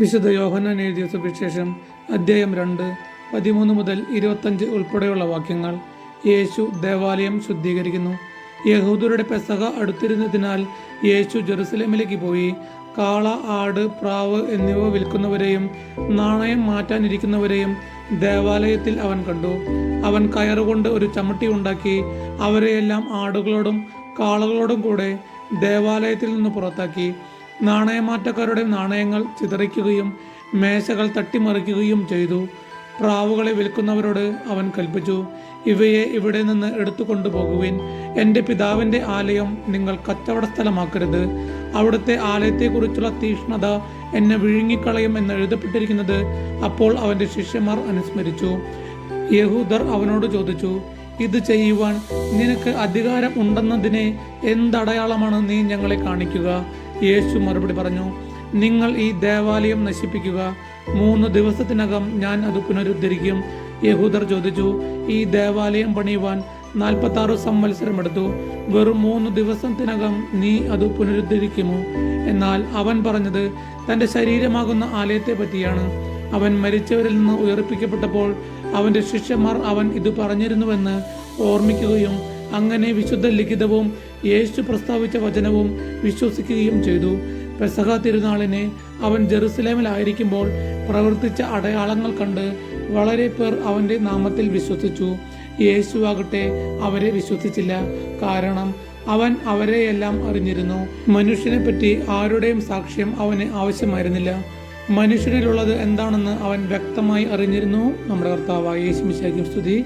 വിശുദ്ധ യോഹന്നാൻ എഴുതിയ സുവിശേഷം അദ്ധ്യായം രണ്ട് പതിമൂന്ന് മുതൽ ഇരുപത്തഞ്ച് ഉൾപ്പെടെയുള്ള വാക്യങ്ങൾ. യേശു ദേവാലയം ശുദ്ധീകരിക്കുന്നു. യഹൂദരുടെ പെസക അടുത്തിരുന്നതിനാൽ യേശു ജെറുസലേമിലേക്ക് പോയി. കാള ആട് പ്രാവ് എന്നിവ വിൽക്കുന്നവരെയും നാണയം മാറ്റാനിരിക്കുന്നവരെയും ദേവാലയത്തിൽ അവൻ കണ്ടു. അവൻ കയറുകൊണ്ട് ഒരു ചമ്മട്ടി ഉണ്ടാക്കി അവരെയെല്ലാം ആടുകളോടും കാളകളോടും കൂടെ ദേവാലയത്തിൽ നിന്ന് പുറത്താക്കി. നാണയമാറ്റക്കാരുടെ നാണയങ്ങൾ ചിതറിക്കുകയും മേശകൾ തട്ടിമറിക്കുകയും ചെയ്തു. പ്രാവുകളെ വിൽക്കുന്നവരോട് അവൻ കൽപ്പിച്ചു ഇവയെ ഇവിടെ നിന്ന് എടുത്തു കൊണ്ടുപോകുവിൻ എന്റെ പിതാവിന്റെ ആലയം നിങ്ങൾ കച്ചവട സ്ഥലമാക്കരുത്. അവിടുത്തെ ആലയത്തെക്കുറിച്ചുള്ള തീഷ്ണത എന്നെ വിഴുങ്ങിക്കളയും എന്ന് എഴുതപ്പെട്ടിരിക്കുന്നത് അപ്പോൾ അവന്റെ ശിഷ്യന്മാർ അനുസ്മരിച്ചു. യഹൂദർ അവനോട് ചോദിച്ചു ഇത് ചെയ്യുവാൻ നിനക്ക് അധികാരം ഉണ്ടെന്നതിനെ എന്തടയാളമാണ് നീ ഞങ്ങളെ കാണിക്കുക? യേശു മറുപടി പറഞ്ഞു നിങ്ങൾ ഈ ദേവാലയം നശിപ്പിക്കുക. മൂന്ന് ദിവസത്തിനകം ഞാൻ അത് പുനരുദ്ധരിക്കും. യഹൂദർ ചോദിച്ചു ഈ ദേവാലയം പണിയുവാൻ നാൽപ്പത്തി ആറ് സംവത്സരം എടുത്തു വെറും മൂന്ന് ദിവസത്തിനകം നീ അത് പുനരുദ്ധരിക്കുമോ? എന്നാൽ അവൻ പറഞ്ഞത് തന്റെ ശരീരമാകുന്ന ആലയത്തെ പറ്റിയാണ്. അവൻ മരിച്ചവരിൽ നിന്ന് ഉയർപ്പിക്കപ്പെട്ടപ്പോൾ അവന്റെ ശിഷ്യന്മാർ അവൻ ഇത് പറഞ്ഞിരുന്നുവെന്ന് ഓർമ്മിക്കുകയും അങ്ങനെ വിശുദ്ധ ലിഖിതവും യേശു പ്രസ്താവിച്ച വചനവും വിശ്വസിക്കുകയും ചെയ്തു. പെസഹ തിരുനാളിനെ അവൻ ജെറുസലേമിലായിരിക്കുമ്പോൾ പ്രവർത്തിച്ച അടയാളങ്ങൾ കണ്ട് വളരെ പേർ അവന്റെ നാമത്തിൽ വിശ്വസിച്ചു. യേശു ആകട്ടെ അവരെ വിശ്വസിച്ചില്ല. കാരണം അവൻ അവരെയെല്ലാം അറിഞ്ഞിരുന്നു. മനുഷ്യനെ പറ്റി ആരുടെയും സാക്ഷ്യം അവന് ആവശ്യമായിരുന്നില്ല. മനുഷ്യരിലുള്ളത് എന്താണെന്ന് അവൻ വ്യക്തമായി അറിഞ്ഞിരുന്നു. നമ്മുടെ കർത്താവായ യേശു മിശിഹായ്ക്കും സ്തുതി.